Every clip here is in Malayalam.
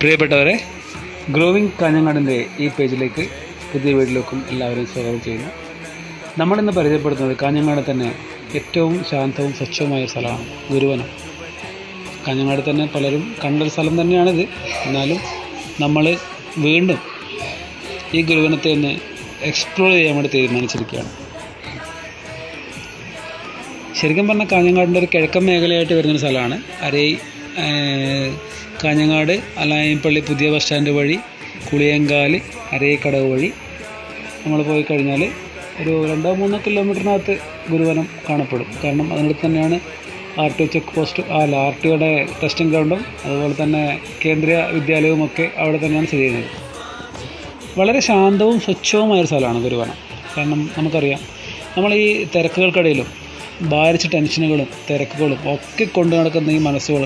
പ്രിയപ്പെട്ടവരെ ഗ്രോവിംഗ് കാഞ്ഞങ്ങാടിന്റെ ഈ പേജിലേക്ക് പുതിയ വീട്ടിലേക്കും എല്ലാവരും സ്വാഗതം ചെയ്യുന്നു. നമ്മളിന്ന് പരിചയപ്പെടുത്തുന്നത് കാഞ്ഞങ്ങാട് തന്നെ ഏറ്റവും ശാന്തവും സ്വച്ഛവുമായ സ്ഥലമാണ് ഗുരുവനം കാഞ്ഞങ്ങാട് തന്നെ പലരും കണ്ടൊരു സ്ഥലം തന്നെയാണിത്. എന്നാലും നമ്മൾ വീണ്ടും ഈ ഗുരുവനത്തെ ഒന്ന് എക്സ്പ്ലോർ ചെയ്യാൻ വേണ്ടി തീരുമാനിച്ചിരിക്കുകയാണ്. ശരിക്കും പറഞ്ഞാൽ കാഞ്ഞങ്ങാടിന്റെ ഒരു കിഴക്കൻ മേഖലയായിട്ട് വരുന്നൊരു സ്ഥലമാണ്. അരൈ കാഞ്ഞങ്ങാട് അലായപ്പള്ളി പുതിയ ബസ് സ്റ്റാൻഡ് വഴി കുളിയങ്കാൽ അരയക്കടവ് വഴി നമ്മൾ പോയി കഴിഞ്ഞാൽ ഒരു രണ്ടോ മൂന്നോ കിലോമീറ്ററിനകത്ത് ഗുരുവനം കാണപ്പെടും. കാരണം അതിനടുത്ത് തന്നെയാണ് ആർ ടി ചെക്ക് പോസ്റ്റ് അല്ല ആർ ടിയുടെ ടെസ്റ്റിംഗ് ഗ്രൗണ്ടും അതുപോലെ തന്നെ കേന്ദ്രീയ വിദ്യാലയവും ഒക്കെ അവിടെ തന്നെയാണ് സ്ഥിതി ചെയ്യുന്നത്. വളരെ ശാന്തവും സ്വച്ഛവുമായ ഒരു സ്ഥലമാണ് ഗുരുവനം. കാരണം നമുക്കറിയാം നമ്മൾ ഈ തിരക്കുകൾക്കിടയിലും ഭാരിച്ച ടെൻഷനുകളും തിരക്കുകളും ഒക്കെ കൊണ്ടു നടക്കുന്ന ഈ മനസ്സുകൾ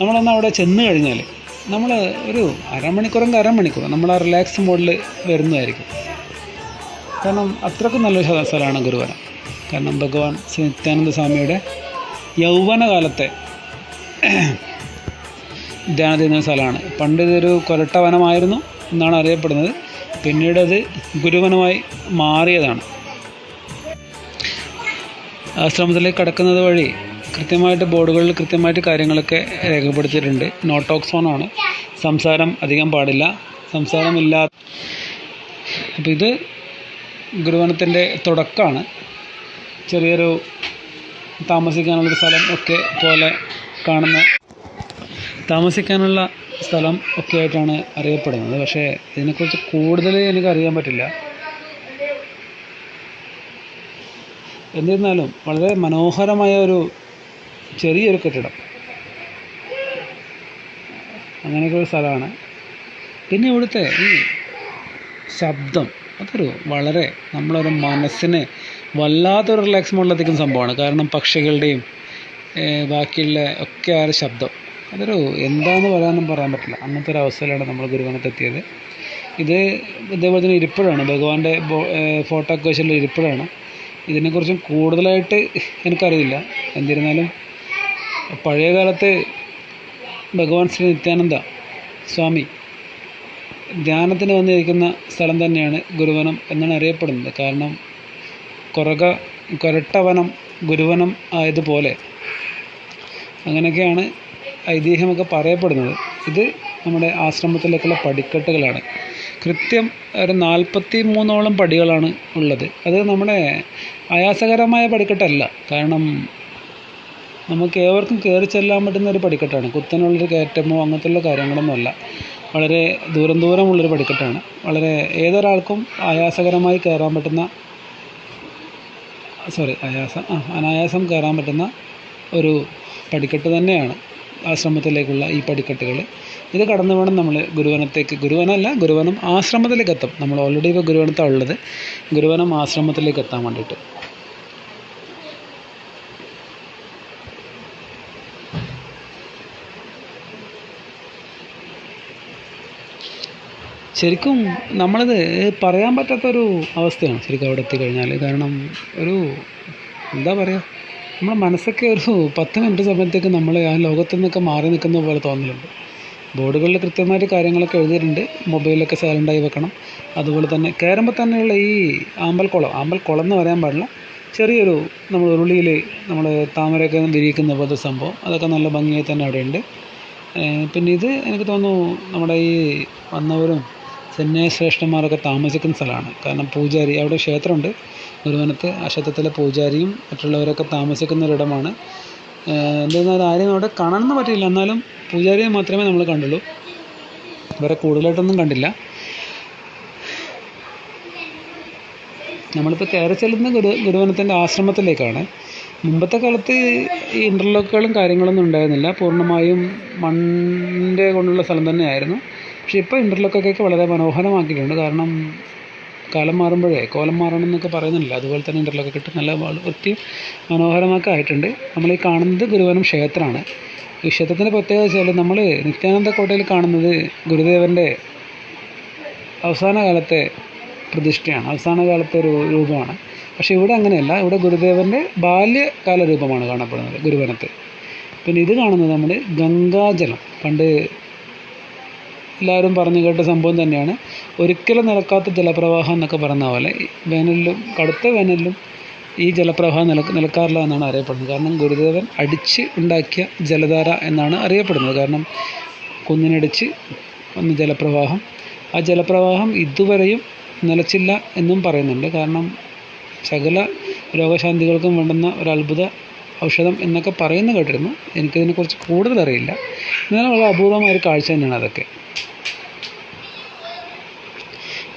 നമ്മളൊന്ന് അവിടെ ചെന്ന് കഴിഞ്ഞാൽ നമ്മൾ ഒരു അരമണിക്കൂറെങ്കിൽ അരമണിക്കൂർ നമ്മൾ ആ റിലാക്സ് മോഡിൽ വരുന്നതായിരിക്കും. കാരണം അത്രക്കും നല്ല സ്ഥ- സ്ഥലമാണ് ഗുരുവനം കാരണം ഭഗവാൻ ശ്രീ നിത്യാനന്ദ സ്വാമിയുടെ യൗവനകാലത്തെ ധ്യാനം ചെയ്യുന്ന സ്ഥലമാണ്. പണ്ട് ഇതൊരു കൊരട്ട വനമായിരുന്നു എന്നാണ് അറിയപ്പെടുന്നത്. പിന്നീട് അത് ഗുരുവനമായി മാറിയതാണ്. ആശ്രമത്തിലേക്ക് കടക്കുന്നത് വഴി കൃത്യമായിട്ട് ബോർഡുകളിൽ കൃത്യമായിട്ട് കാര്യങ്ങളൊക്കെ രേഖപ്പെടുത്തിയിട്ടുണ്ട്. നോ ആണ് സംസാരം അധികം പാടില്ല. സംസാരമില്ല അപ്പോൾ ഇത് ഗുരുവനത്തിന്റെ തുടക്കമാണ് ചെറിയൊരു താമസിക്കാനുള്ളൊരു സ്ഥലം ഒക്കെ പോലെ കാണുന്ന താമസിക്കാനുള്ള സ്ഥലം ഒക്കെ ആയിട്ടാണ് അറിയപ്പെടുന്നത്. പക്ഷേ ഇതിനെക്കുറിച്ച് കൂടുതൽ എനിക്ക് അറിയാൻ പറ്റില്ല. എന്നിരുന്നാലും വളരെ മനോഹരമായ ഒരു ചെറിയൊരു കെട്ടിടം. അങ്ങനെയൊക്കെ ഒരു സ്ഥലമാണ്. പിന്നെ ഇവിടുത്തെ ഈ ശബ്ദം അതൊരു വളരെ നമ്മളൊരു മനസ്സിനെ വല്ലാത്തൊരു റിലാക്സ് മുകളിലെത്തിക്കുന്ന സംഭവമാണ്. കാരണം പക്ഷികളുടെയും ബാക്കിയുള്ള ഒക്കെ ആ ഒരു ശബ്ദം. അതൊരു എന്താന്ന് പറയാനും പറയാൻ പറ്റില്ല. അങ്ങനത്തെ ഒരു അവസ്ഥയിലാണ് നമ്മൾ ഗുരുവനത്തെത്തിയത് ഇത് ഇതേപോലെ തന്നെ ഇരിപ്പിടമാണ്. ഭഗവാന്റെ ഫോട്ടോ ഒക്കെ വെച്ചുള്ള ഇരിപ്പിടമാണ്. ഇതിനെക്കുറിച്ചും കൂടുതലായിട്ട് എനിക്കറിയില്ല. എന്നിരുന്നാലും പഴയ കാലത്ത് ഭഗവാൻ ശ്രീ നിത്യാനന്ദ സ്വാമി ധ്യാനത്തിന് വന്നിരിക്കുന്ന സ്ഥലം തന്നെയാണ് ഗുരുവനം എന്നാണ് അറിയപ്പെടുന്നത്. കാരണം കുറക കൊരട്ടവനം ഗുരുവനം ആയതുപോലെ അങ്ങനെയൊക്കെയാണ് ഐതിഹ്യമൊക്കെ പറയപ്പെടുന്നത്. ഇത് നമ്മുടെ ആശ്രമത്തിലേക്കുള്ള പടിക്കെട്ടുകളാണ്. കൃത്യം ഒരു നാൽപ്പത്തി മൂന്നോളം പടികളാണ് ഉള്ളത്. അത് നമ്മുടെ ആയാസകരമായ പടിക്കെട്ടല്ല. കാരണം നമുക്ക് ഏവർക്കും കയറി ചെല്ലാൻ പറ്റുന്ന ഒരു പടിക്കെട്ടാണ്. കുത്തനുള്ളൊരു കയറ്റമോ അങ്ങനത്തുള്ള കാര്യങ്ങളൊന്നുമല്ല. വളരെ ദൂരം ദൂരമുള്ളൊരു പടിക്കെട്ടാണ്. വളരെ ഏതൊരാൾക്കും ആയാസകരമായി കയറാൻ പറ്റുന്ന സോറി ആയാസം ആ അനായാസം കയറാൻ പറ്റുന്ന ഒരു പടിക്കെട്ട് തന്നെയാണ് ആശ്രമത്തിലേക്കുള്ള ഈ പടിക്കെട്ടുകൾ ഇത് കടന്നു വേണം നമ്മൾ ഗുരുവനത്തേക്ക്. ഗുരുവനല്ല ഗുരുവനം ആശ്രമത്തിലേക്ക് എത്തും നമ്മൾ ഓൾറെഡി ഇപ്പോൾ ഗുരുവനത്താണ് ഉള്ളത്. ഗുരുവനം ആശ്രമത്തിലേക്ക് എത്താൻ വേണ്ടിയിട്ട്. ശരിക്കും നമ്മളത് പറയാൻ പറ്റാത്തൊരു അവസ്ഥയാണ് ശരിക്കും അവിടെ എത്തിക്കഴിഞ്ഞാൽ കാരണം ഒരു എന്താ പറയുക നമ്മുടെ മനസ്സൊക്കെ ഒരു പത്ത് മിനിറ്റ് സമയത്തേക്ക് നമ്മൾ ആ ലോകത്തു നിന്നൊക്കെ മാറി നിൽക്കുന്ന പോലെ തോന്നലുണ്ട്. ബോർഡുകളിൽ കൃത്യമായിട്ട് കാര്യങ്ങളൊക്കെ എഴുതിയിട്ടുണ്ട്. മൊബൈലൊക്കെ സൈലന്റായി വെക്കണം. അതുപോലെ തന്നെ കയറുമ്പോൾ തന്നെയുള്ള ഈ ആമ്പൽക്കുളം ആമ്പൽക്കുളം എന്ന് പറയാൻ പാടില്ല. ചെറിയൊരു നമ്മൾ ഉരുളിയിൽ നമ്മൾ താമരയൊക്കെ വിരിയിക്കുന്ന പോലത്തെ സംഭവം. അതൊക്കെ നല്ല ഭംഗിയായി തന്നെ അവിടെയുണ്ട്. പിന്നെ ഇത് എനിക്ക് തോന്നുന്നു നമ്മുടെ ഈ വന്നവരും സന്യാശ്രേഷ്ഠന്മാരൊക്കെ താമസിക്കുന്ന സ്ഥലമാണ്. കാരണം പൂജാരി അവിടെ ക്ഷേത്രമുണ്ട്. ഗുരുവനത്ത് ആ ക്ഷേത്രത്തിലെ പൂജാരിയും മറ്റുള്ളവരൊക്കെ താമസിക്കുന്ന ഒരിടമാണ് എന്തെന്നാൽ ആരെയും അവിടെ കാണാനൊന്നും പറ്റില്ല എന്നാലും പൂജാരിയെ മാത്രമേ നമ്മൾ കണ്ടുള്ളൂ. വേറെ കൂടുതലായിട്ടൊന്നും കണ്ടില്ല. നമ്മളിപ്പോൾ കയറി ചെല്ലുന്ന ഗുരു ഗുരുവനത്തിന്റെ ആശ്രമത്തിലേക്കാണ്. മുമ്പത്തെ കാലത്ത് ഈ ഇന്റർലോക്കുകളും കാര്യങ്ങളൊന്നും ഉണ്ടായിരുന്നില്ല. പൂർണമായും മണ്ണിന്റെ കൊണ്ടുള്ള സ്ഥലം തന്നെയായിരുന്നു. പക്ഷേ ഇപ്പോൾ ഇന്റർലോക്കൊക്കെ വളരെ മനോഹരമാക്കിയിട്ടുണ്ട്. കാരണം കാലം മാറുമ്പോഴേ കോലം മാറണം എന്നൊക്കെ പറയുന്നില്ല അതുപോലെ തന്നെ ഇന്റർലോക്കൊക്കെ ഇട്ട് നല്ല വൃത്തി മനോഹരമൊക്കെ ആയിട്ടുണ്ട്. നമ്മൾ ഈ കാണുന്നത് ഗുരുവനം ക്ഷേത്രമാണ്. ഈ ക്ഷേത്രത്തിന്റെ പ്രത്യേകത വെച്ചാൽ നമ്മൾ നിത്യാനന്ദ കോട്ടയിൽ കാണുന്നത് ഗുരുദേവന്റെ അവസാന കാലത്തെ പ്രതിഷ്ഠയാണ്. അവസാന കാലത്തെ ഒരു രൂപമാണ്. പക്ഷേ ഇവിടെ അങ്ങനെയല്ല. ഇവിടെ ഗുരുദേവന്റെ ബാല്യകാല രൂപമാണ് കാണപ്പെടുന്നത് ഗുരുവനത്ത് പിന്നെ ഇത് കാണുന്നത് നമ്മൾ ഗംഗാജലം. പണ്ട് എല്ലാവരും പറഞ്ഞു കേട്ട സംഭവം തന്നെയാണ്. ഒരിക്കലും നിലക്കാത്ത ജലപ്രവാഹം എന്നൊക്കെ പറഞ്ഞ പോലെ വേനലിലും കടുത്ത വേനലിലും ഈ ജലപ്രവാഹം നില നിലക്കാറില്ല എന്നാണ് അറിയപ്പെടുന്നത്. കാരണം ഗുരുദേവൻ അടിച്ച് ഉണ്ടാക്കിയ ജലധാര എന്നാണ് അറിയപ്പെടുന്നത്. കാരണം കുന്നിനടിച്ച് വന്ന ജലപ്രവാഹം. ആ ജലപ്രവാഹം ഇതുവരെയും നിലച്ചില്ല എന്നും പറയുന്നുണ്ട്. കാരണം സകല രോഗശാന്തികൾക്കും വേണ്ടുന്ന ഒരു അത്ഭുത ഔഷധം എന്നൊക്കെ പറയുന്ന കേട്ടിരുന്നു. എനിക്കതിനെക്കുറിച്ച് കൂടുതൽ അറിയില്ല എന്നാലും വളരെ അപൂർവമായ ഒരു കാഴ്ച തന്നെയാണ് അതൊക്കെ.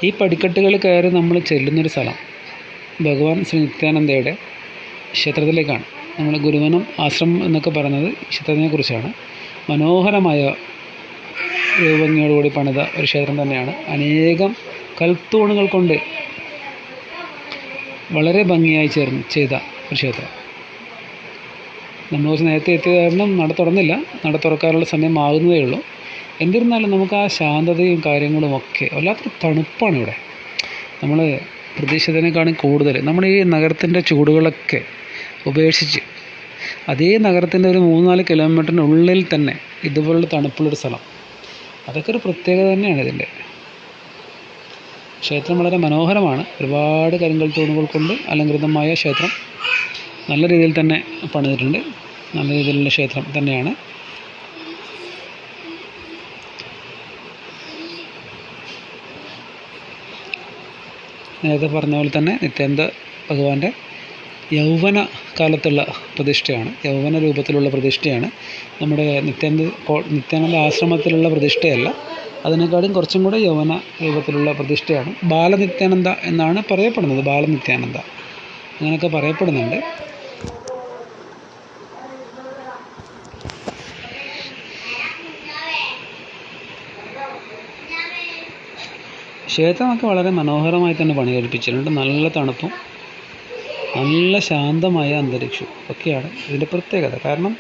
ഈ പടിക്കെട്ടുകൾ കയറി നമ്മൾ ചെല്ലുന്നൊരു സ്ഥലം ഭഗവാൻ ശ്രീ നിത്യാനന്ദയുടെ ക്ഷേത്രത്തിലേക്കാണ്. നമ്മൾ ഗുരുവനം ആശ്രമം എന്നൊക്കെ പറയുന്നത് ക്ഷേത്രത്തിനെ കുറിച്ചാണ്. മനോഹരമായ രൂപങ്ങളോടുകൂടി പണിത ഒരു ക്ഷേത്രം തന്നെയാണ്. അനേകം കൽത്തൂണുകൾ കൊണ്ട് വളരെ ഭംഗിയായി ചേർന്ന് ചെയ്ത ഒരു ക്ഷേത്രം. നമ്മൾ കുറച്ച് നേരത്തെ എത്തിയത് കാരണം നട തുറന്നില്ല. നട തുറക്കാനുള്ള സമയം ആകുന്നതേ ഉള്ളൂ. എന്നിരുന്നാലും നമുക്ക് ആ ശാന്തതയും കാര്യങ്ങളും ഒക്കെ വല്ലാത്തൊരു തണുപ്പാണ് ഇവിടെ. നമ്മൾ പ്രതീക്ഷിച്ചതിനേക്കാളും കൂടുതൽ നമ്മൾ ഈ നഗരത്തിന്റെ ചൂടുകളൊക്കെ ഉപേക്ഷിച്ച് അതേ നഗരത്തിന്റെ ഒരു മൂന്നാൽ കിലോമീറ്ററിനുള്ളിൽ തന്നെ ഇതുപോലുള്ള തണുപ്പുള്ളൊരു സ്ഥലം. അതൊക്കെ ഒരു പ്രത്യേകത തന്നെയാണ് ഇതിന്റെ ക്ഷേത്രം വളരെ മനോഹരമാണ്. ഒരുപാട് കരിങ്കൽ തൂണുകൾ കൊണ്ട് അലങ്കൃതമായ ക്ഷേത്രം നല്ല രീതിയിൽ തന്നെ പണിതിട്ടുണ്ട്. നല്ല രീതിയിലുള്ള ക്ഷേത്രം തന്നെയാണ്. നേരത്തെ പറഞ്ഞ പോലെ തന്നെ നിത്യാനന്ദ ഭഗവാന്റെ യൗവന കാലത്തുള്ള പ്രതിഷ്ഠയാണ്. യൗവന രൂപത്തിലുള്ള പ്രതിഷ്ഠയാണ്. നമ്മുടെ നിത്യാനന്ദ നിത്യാനന്ദ ആശ്രമത്തിലുള്ള പ്രതിഷ്ഠയല്ല. അതിനേക്കാളും കുറച്ചും കൂടെ യൗവന രൂപത്തിലുള്ള പ്രതിഷ്ഠയാണ്. ബാലനിത്യാനന്ദ എന്നാണ് പറയപ്പെടുന്നത്. ബാലനിത്യാനന്ദ. അങ്ങനെയൊക്കെ പറയപ്പെടുന്നുണ്ട്. ക്ഷേത്രമൊക്കെ വളരെ മനോഹരമായി തന്നെ പണി കഴിപ്പിച്ചിട്ടുണ്ട് നല്ല തണുപ്പും നല്ല ശാന്തമായ അന്തരീക്ഷവും ഒക്കെയാണ് ഇതിന്റെ പ്രത്യേകത. കാരണം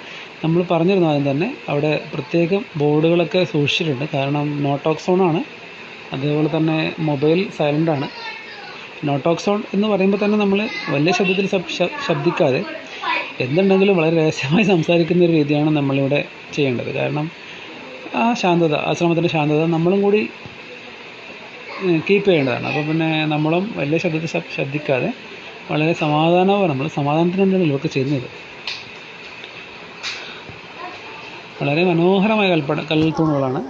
നമ്മൾ പറഞ്ഞിരുന്ന ആദ്യം തന്നെ അവിടെ പ്രത്യേകം ബോർഡുകളൊക്കെ സൂക്ഷിച്ചിട്ടുണ്ട്. കാരണം നോ ടോക്ക് സോണാണ് അതേപോലെ തന്നെ മൊബൈൽ സൈലന്റ് ആണ്. നോ ടോക്ക് സോൺ എന്ന് പറയുമ്പോൾ തന്നെ നമ്മൾ വലിയ ശബ്ദത്തിൽ ശബ്ദിക്കാതെ എന്തുണ്ടെങ്കിലും വളരെ രഹസ്യമായി സംസാരിക്കുന്ന ഒരു രീതിയാണ് നമ്മളിവിടെ ചെയ്യേണ്ടത്. കാരണം ആ ശാന്തത ആശ്രമത്തിന്റെ ശാന്തത നമ്മളും കൂടി കീപ്പ് ചെയ്യേണ്ടതാണ്. അപ്പോൾ പിന്നെ നമ്മളും വലിയ ശബ്ദത്തിൽ ശ്രദ്ധിക്കാതെ വളരെ സമാധാനവും നമ്മൾ സമാധാനത്തിന് വേണ്ടിയാണ് ഇവർക്ക് ചെയ്യുന്നത്. വളരെ മനോഹരമായ കൽപ്പട കൽത്തൂണുകളാണ്.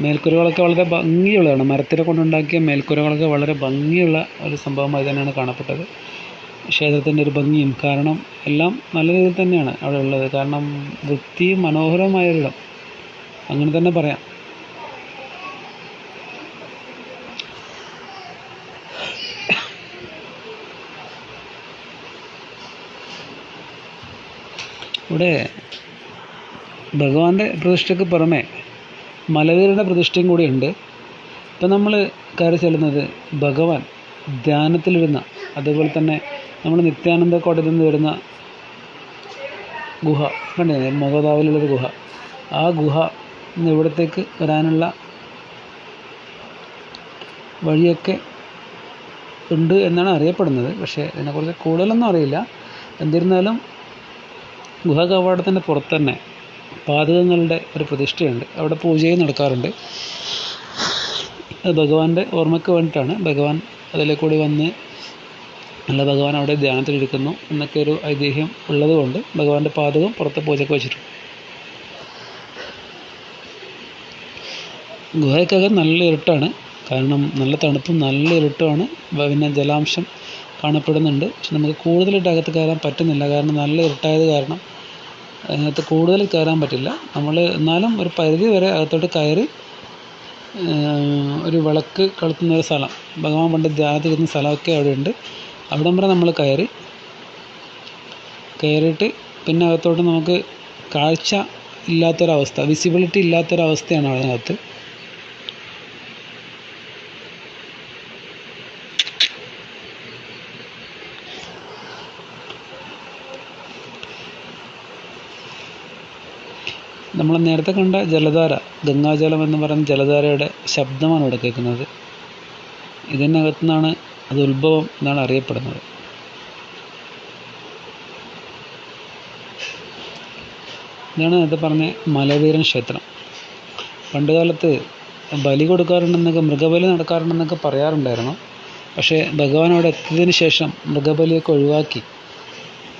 മേൽക്കുരകളൊക്കെ വളരെ ഭംഗിയുള്ളതാണ്. മരത്തിനെ കൊണ്ടുണ്ടാക്കിയ മേൽക്കുരകളൊക്കെ വളരെ ഭംഗിയുള്ള ഒരു സംഭവമായി തന്നെയാണ് കാണപ്പെട്ടത്. ക്ഷേത്രത്തിന്റെ ഒരു ഭംഗിയും കാരണം എല്ലാം നല്ല രീതിയിൽ തന്നെയാണ് അവിടെ ഉള്ളത്. കാരണം വൃത്തിയും മനോഹരമായ ഒരിടം അങ്ങനെ തന്നെ പറയാം. ഇവിടെ ഭഗവാന്റെ പ്രതിഷ്ഠയ്ക്ക് പുറമെ മലവീരുടെ പ്രതിഷ്ഠയും കൂടിയുണ്ട്. ഇപ്പം നമ്മൾ കയറി ചെല്ലുന്നത് ഭഗവാൻ ധ്യാനത്തിലിരുന്ന അതുപോലെ തന്നെ നമ്മൾ നിത്യാനന്ദ കോട്ടയിൽ നിന്ന് വരുന്ന ഗുഹ കണ്ടില്ലേ? മുഖതാവിലുള്ളൊരു ഗുഹ. ആ ഗുഹ ഇന്ന് ഇവിടത്തേക്ക് വരാനുള്ള വഴിയൊക്കെ ഉണ്ട് എന്നാണ് അറിയപ്പെടുന്നത്. പക്ഷേ ഇതിനെക്കുറിച്ച് കൂടുതലൊന്നും അറിയില്ല. എന്നിരുന്നാലും ഗുഹ കവാടത്തിന്റെ പുറത്ത് തന്നെ പാതകങ്ങളുടെ ഒരു പ്രതിഷ്ഠയുണ്ട്. അവിടെ പൂജയും നടക്കാറുണ്ട്. ഭഗവാന്റെ ഓർമ്മയ്ക്ക് വേണ്ടിയിട്ടാണ്. ഭഗവാൻ അതിലെ കൂടി വന്ന് അല്ല ഭഗവാൻ അവിടെ ധ്യാനത്തിലിരിക്കുന്നു എന്നൊക്കെ ഒരു ഐതിഹ്യം ഉള്ളതുകൊണ്ട് ഭഗവാന്റെ പാതകം പുറത്തെ പൂജയ്ക്ക് വെച്ചിട്ടുണ്ട്. ഗുഹയ്ക്കകം നല്ല ഇരുട്ടാണ്. കാരണം നല്ല തണുപ്പും നല്ല ഇരുട്ടുമാണ്. പിന്നെ ജലാംശം കാണപ്പെടുന്നുണ്ട്. പക്ഷെ നമുക്ക് കൂടുതലായിട്ട് അകത്ത് കയറാൻ പറ്റുന്നില്ല. കാരണം നല്ല ഇരുട്ടായത് കാരണം അതിനകത്ത് കൂടുതൽ കയറാൻ പറ്റില്ല. നമ്മൾ എന്നാലും ഒരു പരിധി വരെ അകത്തോട്ട് കയറി ഒരു വിളക്ക് കളുത്തുന്ന ഒരു സ്ഥലം. ഭഗവാൻ പണ്ട് ധ്യാനത്തിരുന്ന സ്ഥലമൊക്കെ അവിടെ ഉണ്ട് അവിടം വരെ നമ്മൾ കയറി. കയറിയിട്ട് പിന്നെ അകത്തോട്ട് നമുക്ക് കാഴ്ച ഇല്ലാത്തൊരവസ്ഥ വിസിബിലിറ്റി ഇല്ലാത്തൊരവസ്ഥയാണ് അതിനകത്ത്. നമ്മൾ നേരത്തെ കണ്ട ജലധാര ഗംഗാജലം എന്ന് പറയുന്ന ജലധാരയുടെ ശബ്ദമാണ് ഇവിടെ കേൾക്കുന്നത്. ഇതിനകത്തു നിന്നാണ് അത് ഉത്ഭവം എന്നാണ് അറിയപ്പെടുന്നത്. ഇതാണ് നേരത്തെ പറഞ്ഞ മലവീരൻ ക്ഷേത്രം. പണ്ടുകാലത്ത് ബലി കൊടുക്കാറുണ്ടെന്നൊക്കെ മൃഗബലി നടക്കാറുണ്ടെന്നൊക്കെ പറയാറുണ്ടായിരുന്നു. പക്ഷേ ഭഗവാൻ അവിടെ എത്തിയതിന് ശേഷം മൃഗബലിയൊക്കെ ഒഴിവാക്കി.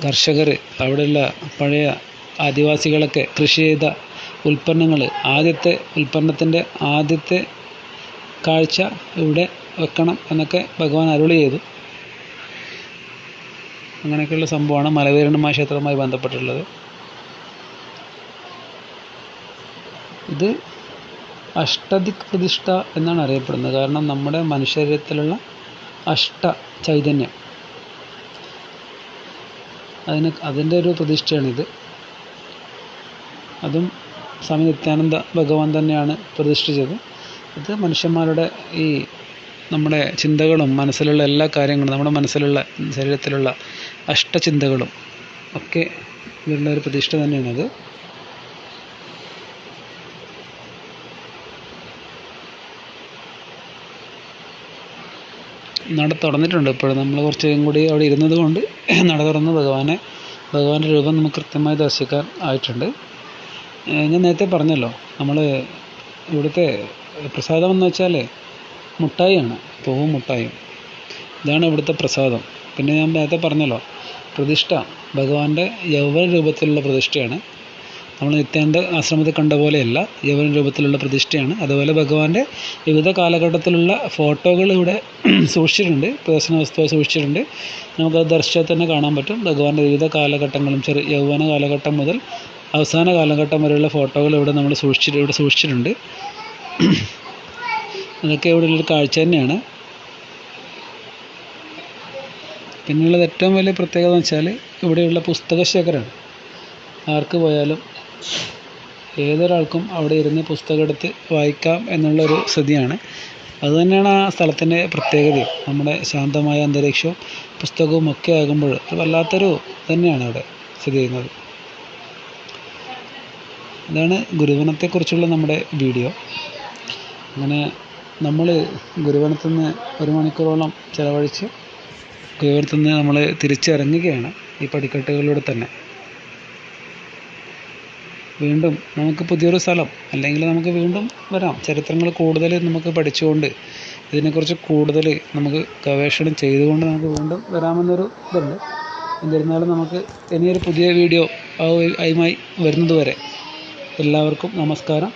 കർഷകർ അവിടെയുള്ള പഴയ ആദിവാസികളൊക്കെ കൃഷി ചെയ്ത ഉൽപ്പന്നങ്ങൾ ആദ്യത്തെ ഉൽപ്പന്നത്തിന്റെ ആദ്യത്തെ കാഴ്ച ഇവിടെ വെക്കണം എന്നൊക്കെ ഭഗവാൻ അരുളി ചെയ്തു. അങ്ങനെയൊക്കെയുള്ള സംഭവമാണ് മലവീരണമായ ക്ഷേത്രവുമായി ബന്ധപ്പെട്ടുള്ളത് ഇത് അഷ്ടദിക് പ്രതിഷ്ഠ എന്നാണ് അറിയപ്പെടുന്നത്. കാരണം നമ്മുടെ മനുഷ്യരത്തിലുള്ള അഷ്ട ചൈതന്യം. അതിന് അതിന്റെ ഒരു പ്രതിഷ്ഠയാണിത്. അതും സ്വാമി നിത്യാനന്ദ ഭഗവാൻ തന്നെയാണ് പ്രതിഷ്ഠിച്ചത്. ഇത് മനുഷ്യന്മാരുടെ ഈ നമ്മുടെ ചിന്തകളും മനസ്സിലുള്ള എല്ലാ കാര്യങ്ങളും നമ്മുടെ മനസ്സിലുള്ള ശരീരത്തിലുള്ള അഷ്ടചിന്തകളും ഒക്കെ ഉള്ള ഒരു പ്രതിഷ്ഠ തന്നെയാണത്. നട തുറന്നിട്ടുണ്ട് ഇപ്പോഴും നമ്മൾ കുറച്ചും കൂടി അവിടെ ഇരുന്നത് കൊണ്ട് നട തുറന്ന് ഭഗവാനെ ഭഗവാന്റെ രൂപം നമുക്ക് കൃത്യമായി ദർശിക്കാൻ ആയിട്ടുണ്ട്. ഞാൻ നേരത്തെ പറഞ്ഞല്ലോ നമ്മൾ ഇവിടുത്തെ പ്രസാദം എന്ന് വെച്ചാൽ മുട്ടായിയാണ് പൂവും മുട്ടായും. ഇതാണ് ഇവിടുത്തെ പ്രസാദം. പിന്നെ ഞാൻ നേരത്തെ പറഞ്ഞല്ലോ പ്രതിഷ്ഠ. ഭഗവാന്റെ യൗവന രൂപത്തിലുള്ള പ്രതിഷ്ഠയാണ്. നമ്മൾ നിത്യാനന്ദ ആശ്രമത്തിൽ കണ്ട പോലെയല്ല യൗവന രൂപത്തിലുള്ള പ്രതിഷ്ഠയാണ്. അതുപോലെ ഭഗവാന്റെ വിവിധ കാലഘട്ടത്തിലുള്ള ഫോട്ടോകൾ ഇവിടെ സൂക്ഷിച്ചിട്ടുണ്ട് പ്രദർശന വസ്തുവായി സൂക്ഷിച്ചിട്ടുണ്ട്. നമുക്കത് ദർശനത്തിൽ തന്നെ കാണാൻ പറ്റും. ഭഗവാന്റെ വിവിധ കാലഘട്ടങ്ങളും ചെറിയ യൗവന കാലഘട്ടം മുതൽ അവസാന കാലഘട്ടം വരെയുള്ള ഫോട്ടോകൾ ഇവിടെ നമ്മൾ സൂക്ഷിച്ചിട്ട് ഇവിടെ സൂക്ഷിച്ചിട്ടുണ്ട്. അതൊക്കെ ഇവിടെ ഉള്ളൊരു കാഴ്ച തന്നെയാണ്. പിന്നെയുള്ളത് ഏറ്റവും വലിയ പ്രത്യേകത എന്ന് വെച്ചാൽ ഇവിടെയുള്ള പുസ്തക ശേഖരമാണ് ആർക്ക് പോയാലും ഏതൊരാൾക്കും അവിടെ ഇരുന്ന് പുസ്തകം എടുത്ത് വായിക്കാം എന്നുള്ളൊരു സ്ഥിതിയാണ്. അതുതന്നെയാണ് ആ സ്ഥലത്തിന്റെ പ്രത്യേകതയും. നമ്മുടെ ശാന്തമായ അന്തരീക്ഷവും പുസ്തകവും ഒക്കെ ആകുമ്പോൾ വല്ലാത്തൊരു തന്നെയാണ് അവിടെ സ്ഥിതി ചെയ്യുന്നത്. ഇതാണ് ഗുരുവനത്തെക്കുറിച്ചുള്ള നമ്മുടെ വീഡിയോ. അങ്ങനെ നമ്മൾ ഗുരുവനത്തു നിന്ന് ഒരു മണിക്കൂറോളം ചിലവഴിച്ച് ഗുരുവനത്തു നിന്ന് നമ്മൾ തിരിച്ചിറങ്ങുകയാണ് ഈ പടിക്കെട്ടുകളിലൂടെ തന്നെ. വീണ്ടും നമുക്ക് പുതിയൊരു സ്ഥലം അല്ലെങ്കിൽ നമുക്ക് വീണ്ടും വരാം. ചരിത്രങ്ങൾ കൂടുതൽ നമുക്ക് പഠിച്ചുകൊണ്ട് ഇതിനെക്കുറിച്ച് കൂടുതൽ നമുക്ക് ഗവേഷണം ചെയ്തുകൊണ്ട് നമുക്ക് വീണ്ടും വരാമെന്നൊരു ഇതുണ്ട്. എന്നിരുന്നാലും നമുക്ക് ഇനിയൊരു പുതിയ വീഡിയോ ആയി വരുന്നതുവരെ എല്ലാവർക്കും നമസ്കാരം.